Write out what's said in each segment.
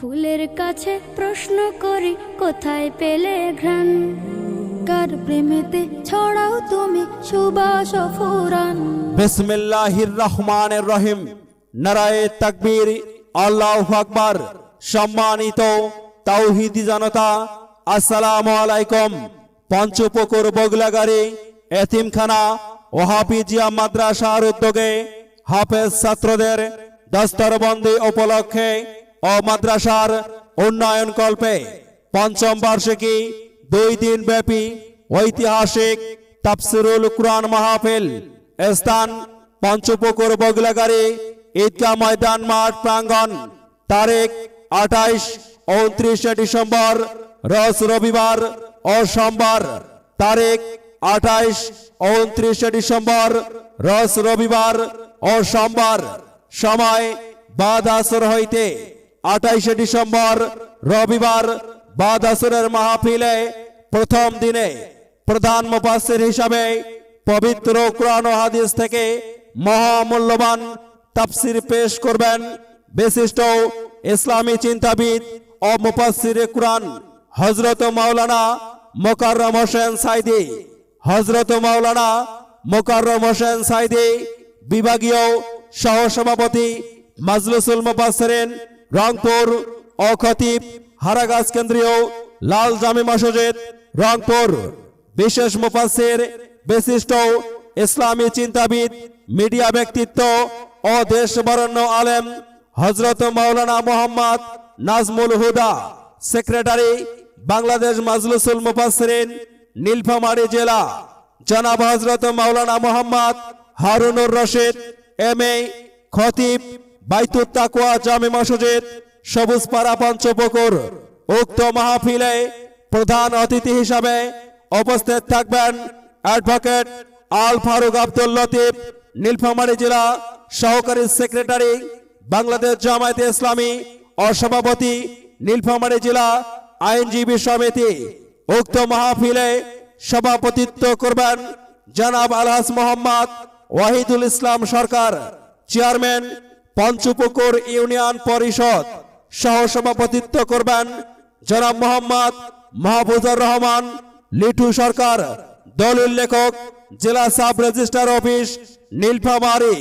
ফুলের কাছে প্রশ্ন করি, কোথায় পেলে ঘ্রাণ? কার প্রেমেতে ছড়াও তুমি সুবাস ফুরান বিসমিল্লাহির রহমানের রহিম। নারায়ে তাকবীর, আল্লাহু আকবার। সম্মানিত তাওহীদি জনতা, আসসালামু আলাইকুম। পঞ্চপুকুর বগলাগাড়ি, এতিমখানা ও হাফিজিয়া মাদ্রাসার উদ্যোগে হাফেজ ছাত্রদের দস্তরবন্দি উপলক্ষে ও মাদ্রাসার উন্নয়ন কল্পে পঞ্চম বার্ষিকী দুই দিন ব্যাপী ঐতিহাসিক তাফসিরুল কুরআন মাহফিল স্থান পঞ্চপুকুর বগলাগাড়ি ঈদগাহ ময়দান মাঠ প্রাঙ্গণ, তারিখ আঠাইশ উনত্রিশে ডিসেম্বর রস রবিবার ও সোমবার, তারিখ আঠাইশ উনত্রিশে ডিসেম্বর রস রবিবার ও সোমবার। সময় বাদ আসর হইতে আঠাইশে ডিসেম্বর রবিবার বাদ আসরের মাহফিলে প্রথম দিনে প্রধান মুফাসসির হিসাবে পবিত্র কোরআন ও হাদিস থেকে মহামূল্যবান তাফসির পেশ করবেন বিশিষ্ট ইসলামী চিন্তাবিদ ও মুফাসসির কোরআন হযরত মাওলানা মোকাররম হোসেন সাইদি। হযরত মাওলানা মোকাররম হোসেন সাইদি, বিভাগীয় সহসভাপতি মাজলিসুল মুফাসসিরিন রংপুর ও খতিব হারাগাছ কেন্দ্রীয় লাল জামি মসজিদ, রংপুর। বিশেষ মুফাসসির, বিশিষ্ট ইসলামী চিন্তাবিদ, মিডিয়া ব্যক্তিত্ব ও দেশ বরণ্য আলেম হজরত মাওলানা মোহাম্মদ নাজমুল হুদা, সেক্রেটারি বাংলাদেশ মাজলুসুল মুফাসসিরিন, নীলফামারী জেলা। জনাব হজরত মাওলানা মোহাম্মদ হারুনুর রশিদ, এম এ খতিব বাইতুত তাকুয়া জামে মসজিদ সবুজপাড়া পঞ্চপুকুর উক্ত মাহফিলে প্রধান অতিথি হিসাবে উপস্থিত থাকবেন অ্যাডভোকেট আল ফারুক আব্দুল লতিফ, নীলফামারী জেলা সহকারী সেক্রেটারি, বাংলাদেশ জামায়াতে ইসলামী ও সভাপতি, নীলফামারী জেলা আইনজীবী সমিতি। উক্ত মাহফিলে সভাপতিত্ব করবেন জনাব আলহাস মোহাম্মদ ওয়াহিদুল ইসলাম সরকার, চেয়ারম্যান পঞ্চপুকুর ইউনিয়ন পরিষদ সহ সভাপতিত্ব করবেন জনাব মোহাম্মদ মাহফুজুর রহমান, লিটু সরকার, দলিল লেখক, জেলা সাব রেজিস্ট্রার অফিস, নীলফামারী।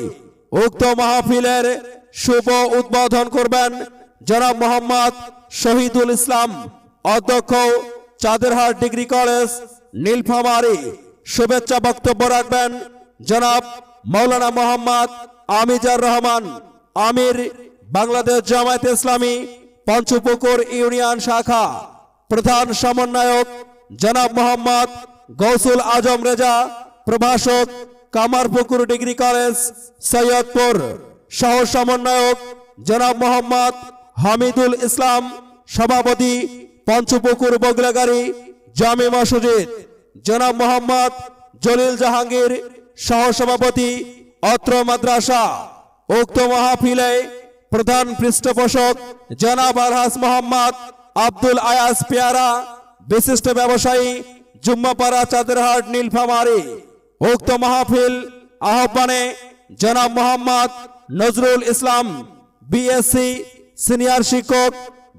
উক্ত মাহফিলের শুভ উদ্বোধন করবেন জনাব মোহাম্মদ শহীদুল ইসলাম, অধ্যক্ষ, চাঁদেরহাট ডিগ্রি কলেজ, নীলফামারী। শুভেচ্ছা বক্তব্য রাখবেন জনাব মৌলানা মোহাম্মদ আমিজার রহমান। আমির, বাংলাদেশ জামায়াত ইসলামী, পঞ্চপুকুর ইউনিয়ন শাখা। প্রধান সমন্বয়ক জনাব মোহাম্মদ গৌসুল আজম রেজা, প্রভাষক কামারপুকুর ডিগ্রি কলেজ, সৈয়দপুর। সহ সমন্বয়ক জনাব মোহাম্মদ হামিদুল ইসলাম, সভাপতি পঞ্চপুকুর বগলাগাড়ি, জামে মসজিদ। জনাব মোহাম্মদ জলিল জাহাঙ্গীর সহসভাপতি অত্র মাদ্রাসা। উক্ত মাহফিলে প্রধান পৃষ্ঠপোষক জনাব আলহাস মোহাম্মদ আব্দুল আয়াস পেয়ারা, বিশিষ্ট ব্যবসায়ী জুম্মাপাড়া চাঁদেরহাট নীলফামারী। উক্ত মাহফিল আহ্বানে জনাব মোহাম্মদ নজরুল ইসলাম, বিএসসি সিনিয়র শিক্ষক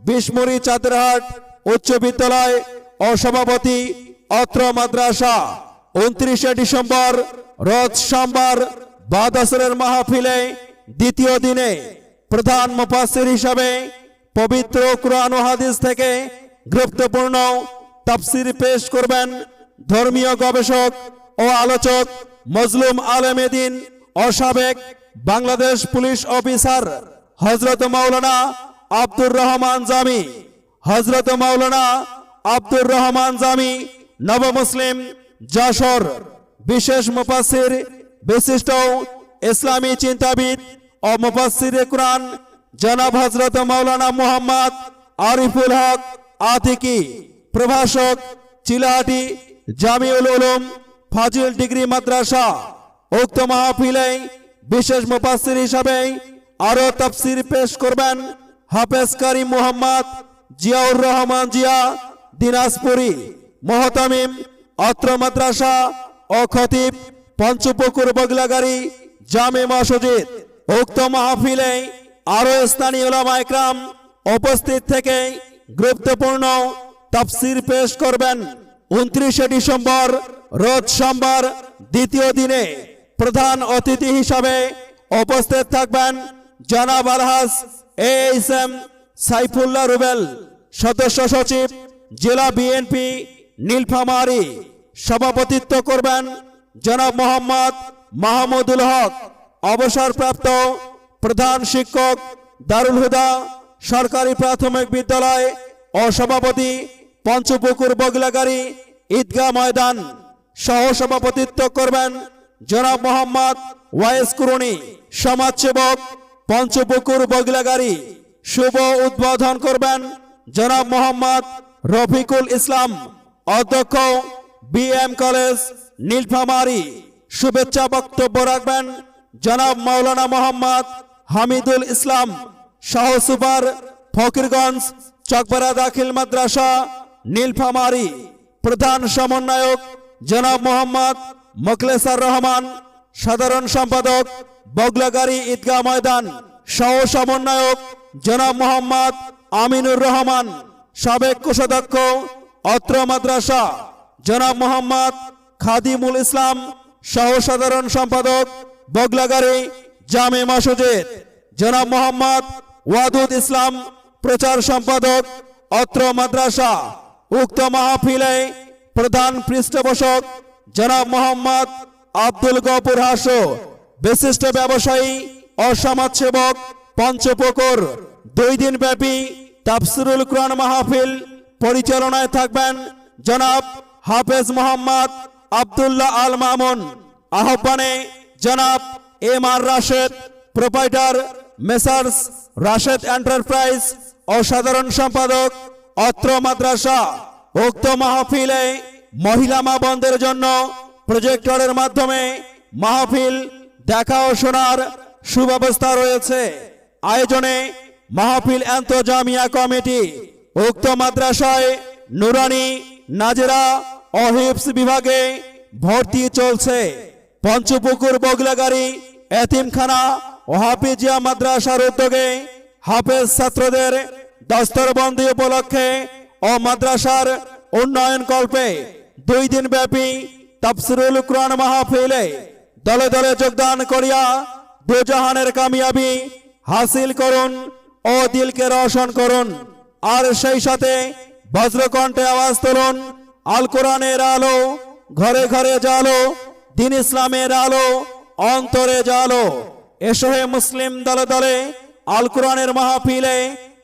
বিশমুরি চাঁদেরহাট উচ্চ বিদ্যালয় ও সভাপতি অত্র মাদ্রাসা। উনত্রিশে ডিসেম্বর রোজ সোমবার বাদাসরের মাহফিলে দ্বিতীয় দিনে প্রধান মুফাসসির হিসাবে পবিত্র কুরআন হাদিস থেকে গুরুত্বপূর্ণ তাফসির পেশ করবেন ধর্মীয় গবেষক ও আলোচক মজলুম আলমেদিন ও সাবেক বাংলাদেশ পুলিশ অফিসার হজরত মাওলানা আব্দুর রহমান জামি। হজরত মাওলানা আব্দুর রহমান জামি নব মুসলিম যশোর। বিশেষ মুফাসির বিশিষ্ট ইসলামী চিন্তাবিদ ও মুফাসির কোরআন, জনাব হজরত মাওলানা মোহাম্মদ আরিফুল হক, আতিকি, প্রভাষক, চিলাহাটি, জামিউল উলুম, ফাজিল ডিগ্রি মাদ্রাসা, উক্ত মাহফিলে বিশেষ মুফাসির হিসাবে আরও তাফসির পেশ করবেন হাফেজ কারিম মোহাম্মদ জিয়াউর রহমান জিয়া, দিনাজপুরি, মহতামিম, অত্র মাদ্রাসা ও খতিব পঞ্চপুকুর বগলাগাড়ি, জামে মসজিদ। উক্ত মাহফিলে আরও স্থানীয় ওলামা একরাম উপস্থিত থেকে গুরুত্বপূর্ণ তাফসির পেশ করবেন উনত্রিশে ডিসেম্বর রোজ সোমবার দ্বিতীয় দিনে প্রধান অতিথি হিসাবে উপস্থিত থাকবেন জনাব আলহাস A S M Saifullah Rubel, সদস্য সচিব জেলা বিএনপি নীলফামারী। সভাপতিত্ব করবেন জনাব মোহাম্মদ মাহমুদুল হক। অবসরপ্রাপ্ত প্রধান শিক্ষক দারুল হুদা, সরকারি প্রাথমিক বিদ্যালয় ও সভাপতি পঞ্চপুকুর বগলাগাড়ি ঈদগাহ ময়দান। সহ সভাপতিত্ব করবেন জনাব মোহাম্মদ ওয়াইস কুরুনি, সমাজসেবক পঞ্চপুকুর বগলাগাড়ি। শুভ উদ্বোধন করবেন জনাব মোহাম্মদ রফিকুল ইসলাম, অধ্যক্ষ বিএম কলেজ, নীলফামারী। শুভেচ্ছা বক্তব্য রাখবেন জনাব মাওলানা মোহাম্মদ হামিদুল ইসলাম শাহ সুপার ফকিরগঞ্জ চকবারা দাখিল মাদ্রাসা, নীলফামারী। প্রধান সমন্বয়ক জনাব মোহাম্মদ মোখলেসার রহমান, সাধারণ সম্পাদক বগলাগাড়ি ঈদগাহ ময়দান। সহ সমন্বয়ক জনাব মোহাম্মদ আমিনুর রহমান, সাবেক কোষাধ্যক্ষ অত্র মাদ্রাসা। জনাব মোহাম্মদ খাদিমুল ইসলাম, সহ সাধারণ সম্পাদক বগলাগাড়ি জামে মসজিদ। জনাব মোহাম্মদ ওয়াদুদ ইসলাম, প্রচার সম্পাদক, অত্র মাদ্রাসা। উক্ত মাহফিলে প্রধান পৃষ্ঠপোষক জনাব মোহাম্মদ আব্দুল গফুর হাসো, বিশিষ্ট ব্যবসায়ী ও সমাজসেবক পঞ্চপুকুর। দুই দিন ব্যাপী তাফসিরুল কোরআন মাহফিল পরিচালনায় থাকবেন জনাব হাফেজ মোহাম্মদ আব্দুল্লাহ আল মামুন। আহ্বানে জনাব M R Rashed, proprietor messrs Rashed enterprise, অসাধারণ সম্পাদক, অত্র মাদ্রাসা, উক্ত মাহফিলে মহিলা মা বন্ধের জন্য প্রজেক্টরের মাধ্যমে মাহফিল দেখা ও শোনার সুব্যবস্থা রয়েছে। আয়োজনে মাহফিল আন্তজামিয়া কমিটি, উক্ত মাদ্রাসায় নুরানি, নাজেরা ও হিপস বিভাগে ভর্তি চলছে। পঞ্চপুকুর বগলাগাড়ি, এতিমখানা ও হাফিজিয়া মাদ্রাসার উদ্যোগে হাফেজ ছাত্রদের দস্তরবন্দি উপলক্ষে ও মাদ্রাসার উন্নয়ন কল্পে দুই দিন ব্যাপী তাফসিরুল কুরআন মাহফিলে দলে দলে যোগদান করিয়া দুজাহানের কামিয়াবি হাসিল করুন ও দিলকে রোশন করুন। আর সেই সাথে বজ্রকণ্ঠে আওয়াজ তুলুন, আল কোরআনের আলো ঘরে ঘরে জালো দিন ইসলামের আলো, অন্তরে জালো। এসো হে মুসলিম দলে দলে, আল কোরআনের মাহফিলে।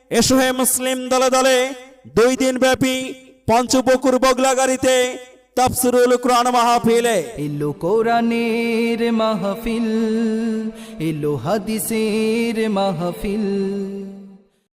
এসো হে মুসলিম দলে দলে, দুই দিন ব্যাপী পঞ্চপুকুর বগলাগাড়িতে তাফসিরুল কোরআন মাহফিলে। এলো কোরআনের মাহফিল, এলো হাদিসের মাহফিল।